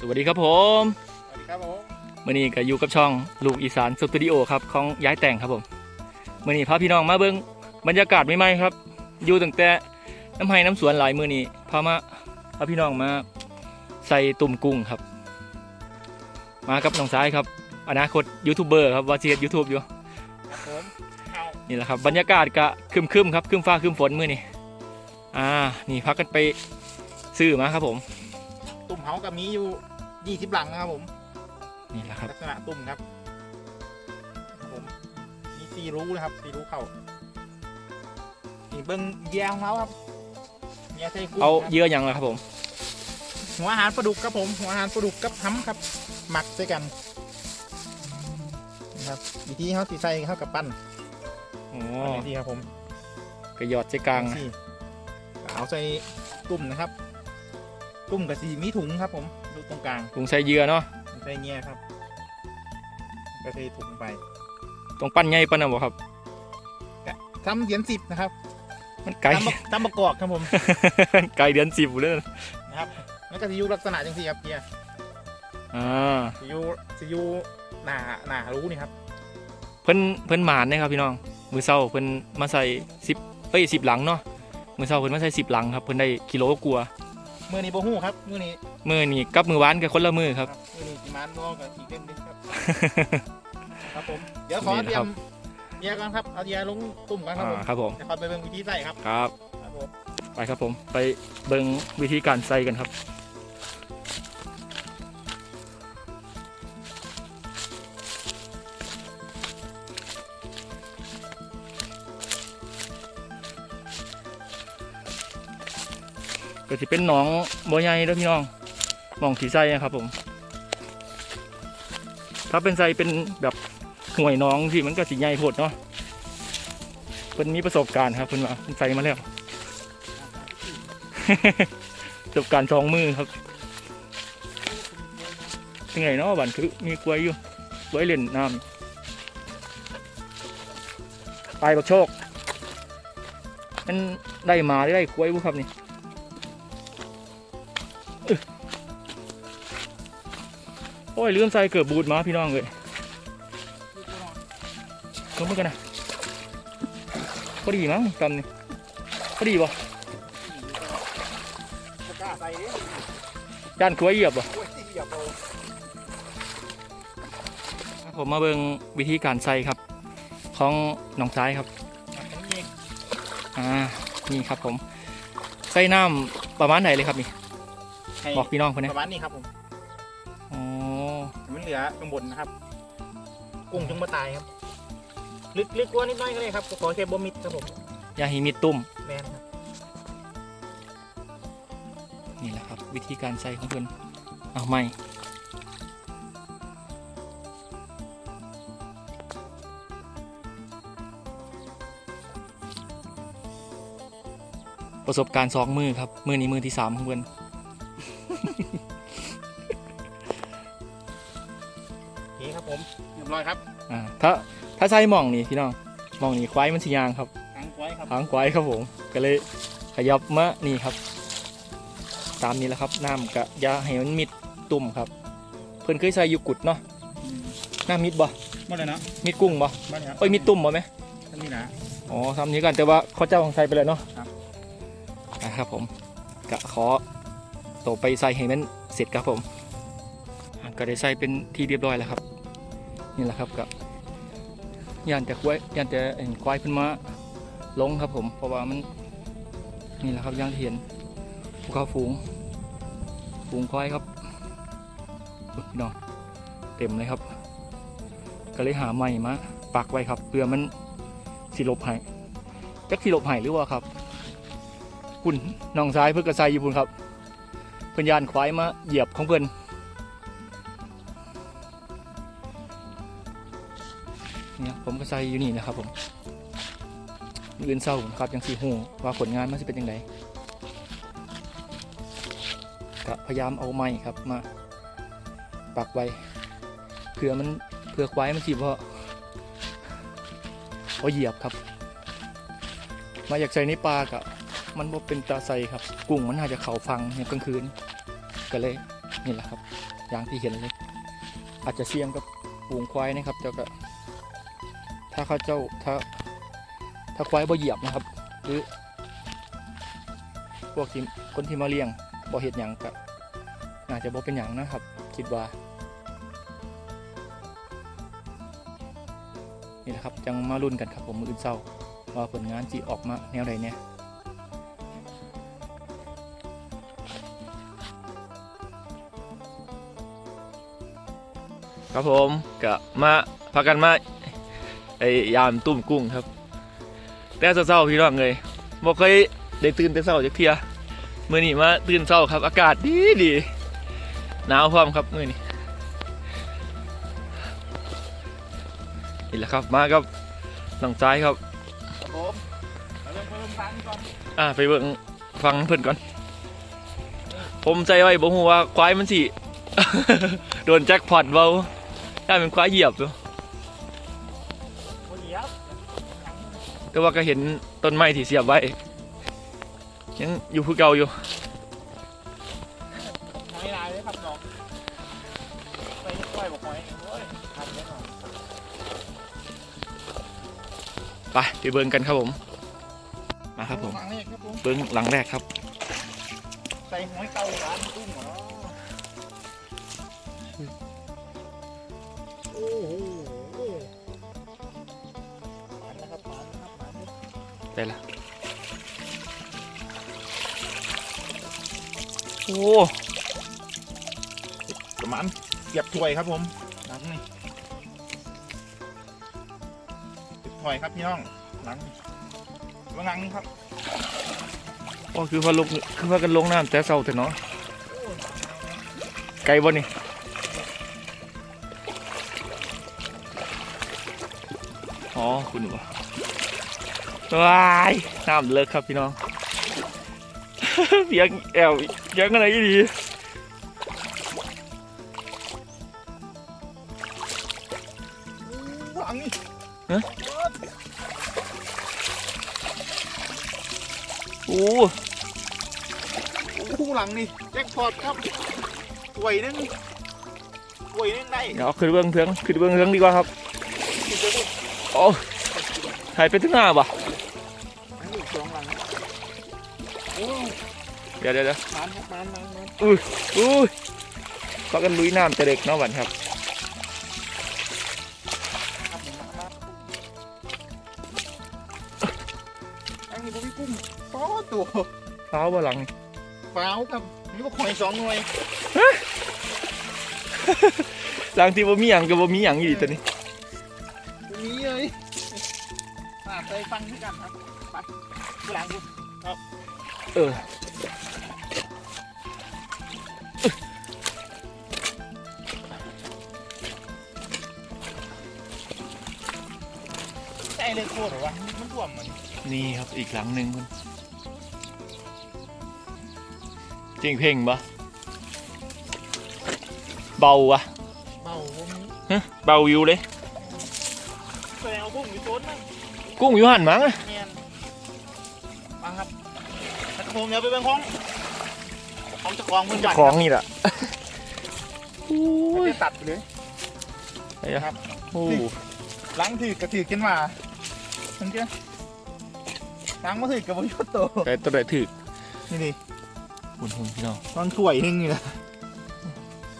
สวัสดีครับผมสวัสดีครับผมมื่อนี้ก็อยู่กับช่องลูกอีสานสตูดิโอครับของย้ายแต่งครับผมมื่อนี้พาพี่น้องมาเบิ้งบรรยากาศใหม่ๆครับ อยู่ตั้งแต่น้ำไห้น้ำสวนหลายมือนี้พามาพาพี่น้องมาใส่ตุ่มกุ้งครับ มากับน้องซ้ายครับ อนาคตยูทูบเบอร์ครับว่าเสียยูทูบอยู่ครับผมเอานี่แหละครับบรรยากาศก็ครึมๆครับครึมฟ้าครึมฝนมือนี้อ่านี่พักกันไปซื้อมาครับผม ตุ่มเฮากับมีอยู่ ยี่สิบหลังนะครับผมนี่แหละครับลักษณะตุ่มครับครับผมมีสี่รูนะครับสี่รูเข้านี่เบิ้งแย่ของเราครับแย่ใส่กุ้งเอาครับเยื่ออย่างละครับผม หัวอาหารปลาดุกครับผม หัวอาหารปลาดุกกับห้ำครับ หมักใส่กันนะครับวิธีเขาสีใส่เข้ากับปั้นอ๋อปั้นดีครับผมกระยอดใจกลางนะสี่เอาใส่ตุ่มนะครับ ตุ่มกับสีมีถุงครับผม ดูตรงกลางถุงใส่เหยื่อเนาะใส่เงี้ยครับ ก็ใส่ถุงไปตรงปั้นใหญ่ปั้นน่ะบ่ครับทำเหรียญสิบนะครับ มันไกลตำบักตำประกอบครับผมไกลเดือนสิบเลยนะครับมันก็สิอยูลักษณะจังสี่ครับเกียร์อ่าสิอยูสิอยูหนาหนารู้นี่ครับเพิ่นเพิ่นหมานนะครับพี่น้องมือเศร้าเพิ่นมาใส่สิบเอ้ยสิบหลังเนาะมือเศร้าเพิ่นมาใส่สิบหลังครับเพิ่นได้กิโลกลัวามือนี้โบหูครับมือนี้ มือนี่กับมือหวานกับคนละมือครับ มือนี้กี่มันรอกับอีกเล่มนึงครับ ครับผม เดี๋ยวขอนี่เตรีนะยครัมบเยียร์ก่อนครับ เอาเยียร์ลงตุ่มกันครับอ่าผมครับผมจะคอยไปเบิ่งวิธีใส่ครับ ครับครับผมไปครับผม ไปเบิ่งวิธีการใส่กันครับก็จะเป็นหนองบัวใหญ่เด้อพี่น้อง หนองสีใสนะครับผม ถ้าเป็นใสเป็นแบบห่วยน้องที่มันก็สีใหญ่โพดเนาะเพิ่นมีประสบการณ์ครับเพิ่นว่าเพิ่นใส่มาแล้ว ประสบการณ์สองมือครับยังไงเนาะบ้านคือมีกล้วยอยู่กล้วยเล่นน้ำไปบักโชคมันได้มาได้กล้วยบุครับนี่ อ้ยลืมใส่เกือบบูดมาพี่น้องเลยลงมือกันนะพอดีมั้งกำนี่พอดีบ่บ่กล้าใส่เด้ด้านกล้วยเหยียบบ่โอ้ยสิเหยียบเราผมมาเบิ่งวิธีการใส่ครับ ของน้องซ้ายครับอ่านี่ครับผมใส่น้ำประมาณไหนเลยครับนี่บอกพี่น้องคนนี้ประมาณนี้ครับผม หลือข้างบนนะครับ กุ้งจึงมาตายครับ ลึกลึกกว่านิดหน่อยก็ได้ครับขอแค่บ่มิดครับผมยาหิมิตุ่มแม่นครับนี่แหละครับ วิธีการใส่ของเพิ่นเอาใหม่ประสบการณ์สองมือครับ มือนี้มือที่สามของเพิ่น รียบร้อยครับอ่าถ้าถ้าใส่หม่องนี่พี่น้องหม่องนี่ควายมันสิยางครับหางไว้ครับหางควายครับผมก็เลยขยับมานี่ครับ ตามนี้แหละครับน้ำกะยาให้มันมิดตุ่มครับ เพิ่นเคยใส่อยูกุดเนาะน้ำมิดบ่มาเลยนะมิดกุ้งบ่มาเลยครับเอ้ยมิดตุ่มบ่ไหมท่านนี่นะอ๋อทำนี้กันแต่ว่าเขาเจ้าของใส่ไปเลยเนาะครับนะครับผมกะขอตัวไปใส่ให้มันเสร็จครับผมอะก็ได้ใส่เป็นที่เรียบร้อยแล้วครับ นี่แหละครับก็ยานแต่ควายยานแต่เอ็นควายขึ้นมาลงครับผม เพราะว่ามันนี่แหละครับย่างที่เห็นภูเขาฝูง ฝูงควายครับพี่น้องเต็มเลยครับ ก็เลยหาไม้มาปักไว้ครับเพื่อมันสิลบให้จักสิลบให้หรือว่าครับคุณน้องซ้ายเพื่อกระใสอยู่พุ่นครับเพื่อนยานควายมาเหยียบของเพื่อน เนี่ยผมก็ใส่อยู่นี่นะครับผมมืออื่นเศร้าครับยังสีหูว่าผลงานมันจะเป็นยังไงก็พยายามเอาไม้ครับมาปักไว้เพื่อมันเพื่อควายมันสิเพราะเอาเหยียบครับ มาอยากใส่ในปลากะมันบ่เป็นตาใส่ครับ กุ้งมันอาจจะเข่าฟังในกลางคืนก็เลยนี่แหละครับ อย่างที่เห็นเลย อาจจะเสี่ยงกับฝูงควายนะครับเจ้าก็ ถ้าเขาเจ้าถ้าถ้าควายบ่เหยียบนะครับ หรือพวกที่คนที่มาเลี้ยงบ่เห็ดหยังก็น่าจะบ่เป็นหยังนะครับ คิดว่า นี่แหละครับจังมารุ่นกันครับผมมืออื่นเศร้าว่าผลงานจีออกมาแนวใดเนี่ยครับผมก็มาพากันมา ไอ้ยามตุ้มกุ้งครับ แต่เศร้าๆพี่น้องเลยบ่เคยได้ตื่นแต่เศร้าจักเทียมื่อนี้มาตื่นเศร้าครับ อากาศดีดีหนาวพร้อมครับมื่อนี้นี่แหละครับมากับน้องซ้ายครับผมเราเริ่มเริ่มทางนี้ก่อนอ่าไปเบิ่งฟังเพิ่อนก่อน ผมใจไว้บ่ฮู้ว่าควายมันสิ โดนแจ็คพอตเว้าถ้เป็นควายเหยียบอยู่โอ้เหยียบ แต่ว่าก็เห็นต้นไม้ที่เสียบไว้ ยังอยู่คือเก่าอยู่หอยลายเลยครับน้องไปปล่อยบอกหอยโอ้ยทันแน่นอนไปไปเบิ่งกันครับผม มาครับผม หลังนี้ครับผมเบิ่งหลังแรกครับ ใส่หอยเต่าร้านกุ้งเหรอ ได้ละโอ้ประมาณเก็บถ้วยครับผมหลังนี่เก็บถ้วยครับพี่น้องหลังนี่ว่าหลังนี่ครับโอ้คือพาลงคือพากันลงน้ำแต่เช้าแต่เนาะไกลบ่นี่อ๋อคุณบ่ ว้ายน้ำเลิกครับพี่น้องเสียงแอวเสียงอะไรดีหลังนี่โอ้คู่หลังนี่แจ็คพอตครับถ้วยหนึงถ้วยหนึงได้เดี๋ยวขึ้นเบื้องเทืองขึ้นเบื้องเทืองดีกว่าครับโอ้ถ่ายไปถึงหน้าบ่ เดี๋ยวเดี๋ยวเดี๋ยวมันครับมันมันมันอุ้ยพากันลุยน้ำแต่เด็กเนาะบันครับครับผมนะครับอันนี้ผมมีกุ้งสองตัวเท้าบ่หลังเปล่าครับนี่ก็หอยสองหน่วยหลังที่บ่มีหยังก็บ่มีหยังอยู่ดีตัวนี้ตรงนี้เลยอ่าไปฟังด้วยกันครับไปผู้หลังดูเออ เลยโคตรเหรอวะมันท่วมมันนี่ครับอีกหลังหนึ่งคุณจริงเพลงปะเบาวะเบาผมนี้ฮะเบาวิวเลย แสดงว่ากุ้งอยู่โซนมั้งกุ้งอยู่หันมั้งอะเนียนมาครับแต่ผมเดี๋ยวไปเบิ่งของของเจ้าของเมืองเจ้าบัตรของนี่แหละโอ้ไม่ยได้ตัดไปเลย ไอ้ยะครับ โอ้ล้างถือกระถือกินมา เห็นเจ้ล้างมาถือกับบริโภคโตไก่ตัวไหนถือนี่ดิหุ่นหุ่นพี่น้องตอนถ้วยหนึงนี่แหละ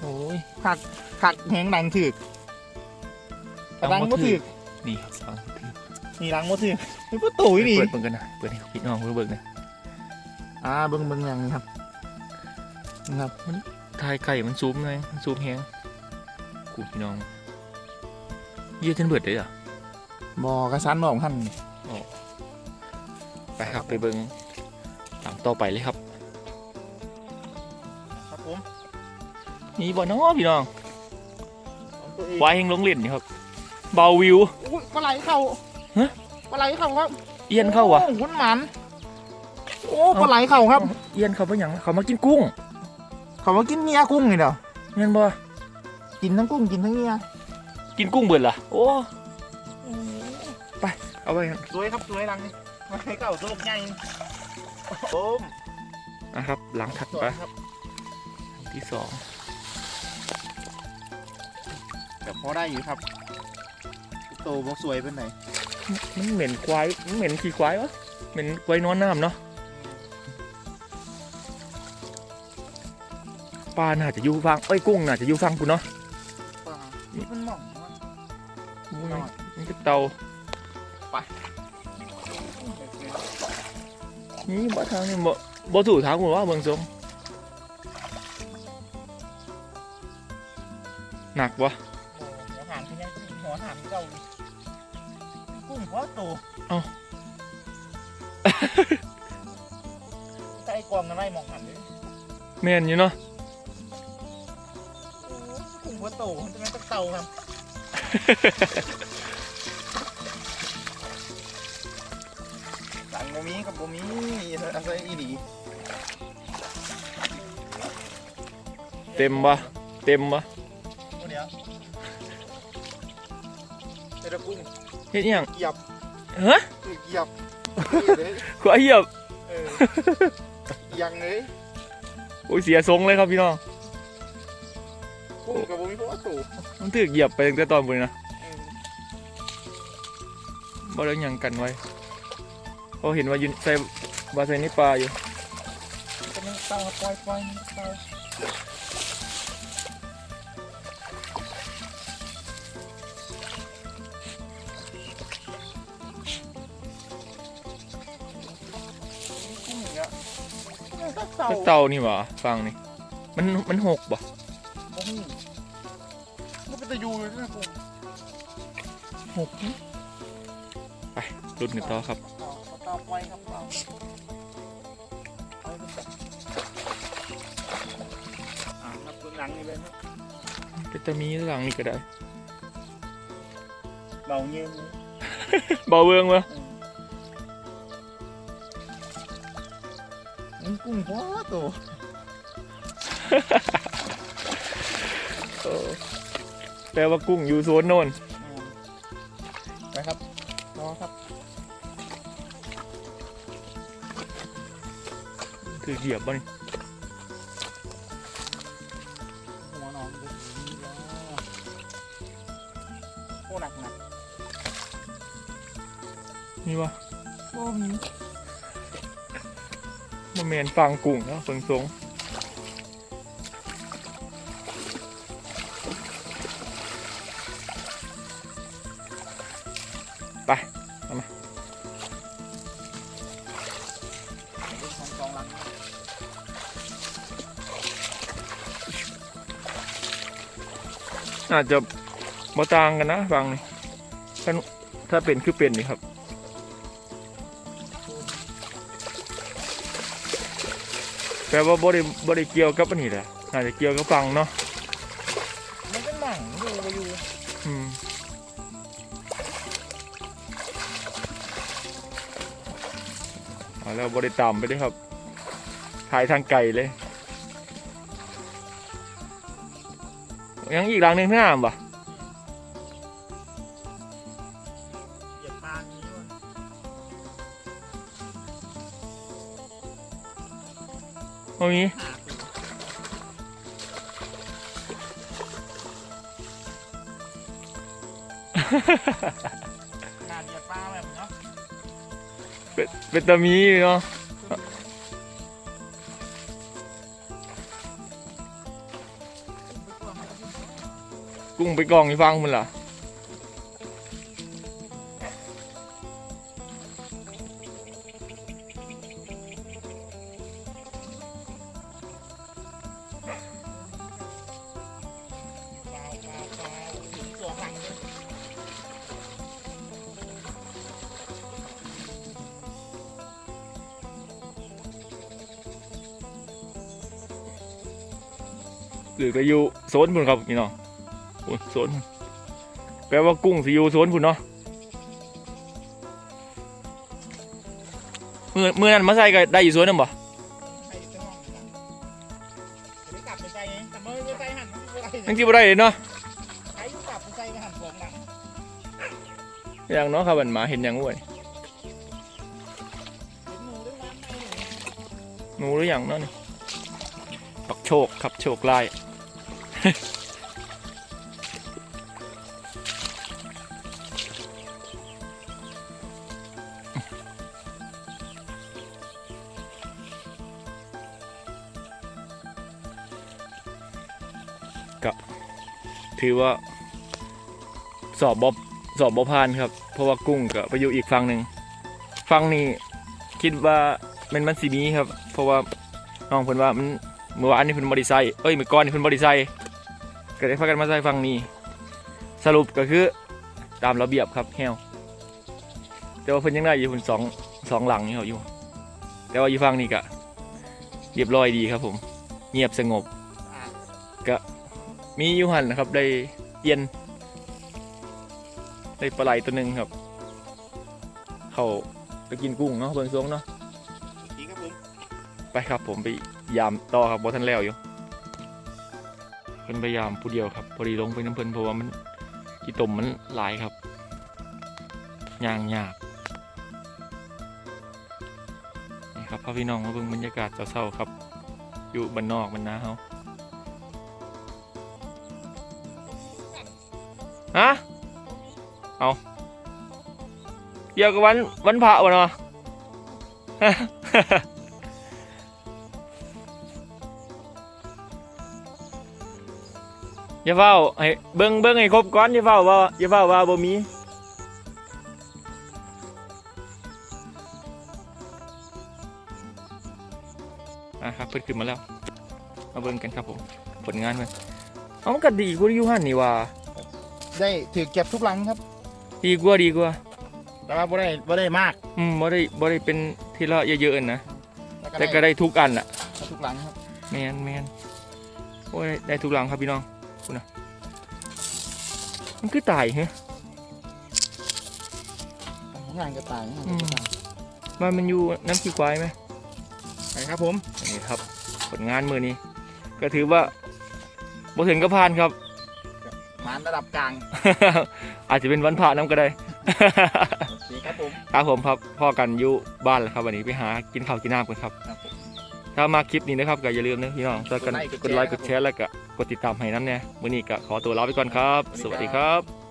โอ้ยขักแหงหนังถือกแต่ล้างมาถือกนี่ครับฟังถือนี่ล้างมาถือกนี่ก็ตุ๋ยนี่เปิดเบิ่งกันนะเปิดให้พี่น้องเบิ่งนะอ่าเบิ่งเบิ่งอย่างนี้ครับนะครับทายไก่มันซูมเลยมันซูมแฮงกูพี่น้องเยี่ยจนเบิดเลยเหรอะ บอกระสันบอกท่านไปครับไปเบิ่งตามต่อไปเลยครับ ครับผมนี่บ่น้อพี่น้องของตัวเองวายแห่งลงเล่นนี่ครับ เบาวิวอุ้ยปลาไหลเข้าฮะปลาไหลเข้าครับ เอียนเข้าวะโอ้หุ่นหมันโอ้ปลาไหลเข้าครับ เอียนเข้าไปหยังเขามากินกุ้ง เขามากินเมียกุ้งนี่เด้อเงี้ยบ่กินทั้งกุ้งกินทั้งเมียกินกุ้งเบิดล่ะโอ้ ไป เอาไปครับสวยครับสวยหลังนี่ปลาไหลเข้าตัวใหญ่โอ้มนะครับ หลังถัดสวไปยครับที่สองพอได้อยู่ครับ โตบอกสวยเป็นไหน มันเหม็นควาย มันเหม็นขี้ควายวะ เหม็นควายนอนน้ำเนาะปลาน่าจะอยู่ฟังเอ้ยกุ้งน่าจะอยู่ฟังกูเนาะปลานี่มันหม่องวะน้อยนี่ก็เตา นี่บ่ทางนี่บ่บ่ถูกทางกูว่าเบิ่งทรงหนักวะโอ้หัวหางที่ยังหัวหางเก่าอยู่กุ้งเพราะโตเอ้าใส่กวางกันไรมองหันเลยแม่นอยู่เนาะโอ้กุ้งเพราะโตมันจะเป็นเต่าครับ มีกับบ่มีอะไรอีดีเต็มปะเต็มปะตัวเดียวเป็นตะกุ้งเฮ็ดอิหยังเหยียบฮะคือเหยียบเลยขวาเหยียบเออยังเลยโอ้ยเสียทรงเลยครับพี่น้องกุ้งกับบ่มีเพราะว่าโตมันถูกเหยียบไปตั้งแต่ตอนบนนะเออบ่ได้หยังกันไว้ เขาเห็นว่าอยู่ใส่บาใส่ในปลาอยู่จะไม่เต่าปล่อยปล่อยมันเต่ากุ้งอย่างเงี้ยเนี่ยก็เต่าก็เต่านี่หว่าฟังนี่ มันมันหกบ่โอ้โหมันเป็นตะยูเลยนะกุ้งหกไปรุดกันต่อครับ ก็จะมีหลังนี่ก็ได้ เบาเย็นเลยเบาเบืองวะมันกุ้งเพราะว่าโตเออแปลว่ากุ้งอยู่โซนโน่นไปครับรอครับ คือเหยียบบ่นี่หั นี่วะโอ้มีมันแมนฟังกุ้งนะเฟิงทรงไปเป็นของกองหลังอาจจะบ่ต่างกันนะฟังนี่ถ้าถ้าเป็นคือเป็นนี่ครับ แปลว่าบ่ได้บ่ได้เกี่ยวกับอันนี้แหละน่าจะเกี่ยวกับฟังเนาะมันเป็นหนังอยู่ไปอยู่อืมเอาแล้วบ่ได้ตามไปเด้วยครับถ่ายทางไกลเลย ยังอีกหลังหนึ่งที่น้ำปะเห ตรงนี้หาตัวการเหยียบปลาแบบเนาะเป็นเป็นตามีเนาะกุ้งไปกองอีฟังมันล่ะ หรือก็อยู่โซนพุ่นครับพี่น้องพุ่นโซนพุ่นแปลว่ากุ้งสิอยู่โซนพุ่นเนาะมือมือนั้นมาใส่ก็ได้อยู่โซนนั่นบ่ใครจะมองนะจะได้กลับไปใจเองแต่เมื่อไปใจหันไปใจยังที่บ่ได้เลยเนาะใครอยู่กลับไปใจไปหันสองหลังอย่างเนาะครับมันหมาเห็นอย่างอ้วนเห็นหนูด้วยน้ำในหนูหนูหรืออย่างเนาะนี่ ปักโชคครับโชคไล่ก็ถือว่าสอบบอบสอบบอพานครับ เพราะว่ากุ้งก็ไปอยู่อีกฝั่งหนึ่งฝั่งนี้คิดว่ามันมันสีนี้ครับ เพราะว่าน้องเพิ่นว่ามัน เมื่อวานนี่เพิ่นบริไซเอ้ยเมื่อก่อนนี่เพิ่นบริไซก็ได้พากันมาใส่ฝั่งนี้ สรุปก็คือตามระเบียบครับแฮวแต่ว่าเพิ่นยังได้อยู่เพิ่นสองสองหลังนี่ครับอยู่ แต่ว่าอยู่ฝั่งนี้ก็เรียบร้อยดีครับผม เงียบสงบมีอยู่หันนะครับได้เย็นได้ปลาไหลตัวหนึ่งครับ เขาไปกินกุ้งเนาะเบิ่งซวงเนาะดีครับผมไปครับผมไป ยามต่อครับบอทันแล้วอยู่เพิ่นพยายามผู้เดียวครับ พอดีลงไปน้ำเพิ่นเพราะว่ามันกี่ตมมันหลายครับยางยากนี่ครับพ่อพี่น้องมาเบิ่งบรรยากาศเศร้าๆครับ อยู่บ้านนอกบ้านนาเฮาฮะเอาเกี่ยวกับวันวันพระวะเนาะ อย่าเฝ้าให้เบิ้งเบิ้งให้ครบก่อนอย่าเฝ้าว่าอย่าเฝ้าว่าบ่มีอะครับเพิ่นขึ้นมาแล้วมาเบิ้งกันครับผมผลงานมันเอามันก็ดีกว่าอยู่หันนี่ว่าได้ถือเก็บทุกหลังครับ ดีกว่าดีกว่า แต่ว่าบ่ได้บ่ได้มากอืมบ่ได้บ่ได้เป็นทีละเยอะๆนะแต่ก็ได้ทุกอันอะทุกหลังครับแมนแมนโอ้ยได้ทุกหลังครับพี่น้อง คุณนะมันคือตายเหรองานกระต่ายงานอืกมระต่ายมันมันอยู่น้ำขี้ควายไหมไปครับผมอันนี้ครับผลงานมือนี้ ก็ถือว่าบ่ถึงก็ผ่านครับหมานระดับกลาง อาจจะเป็นวันผ่าน้ำก็ได้โอเคครับผมครับผมครับพ่อกันอยู่บ้านแหละครับวันนี้ไปหากินข้าวกินน้ำกันครับครับผมถ้ามาคลิปนี้นะครับก็อย่าลืมนะพี่น้องช่วยกันกกดดไลไลค์ค์กกดดแชแชร์ร์แล้วก็กดติดตามให้น้ำเนี่ยมื้อนี้ก็ขอตัวลาไปก่อนครับ สวัสดีครับ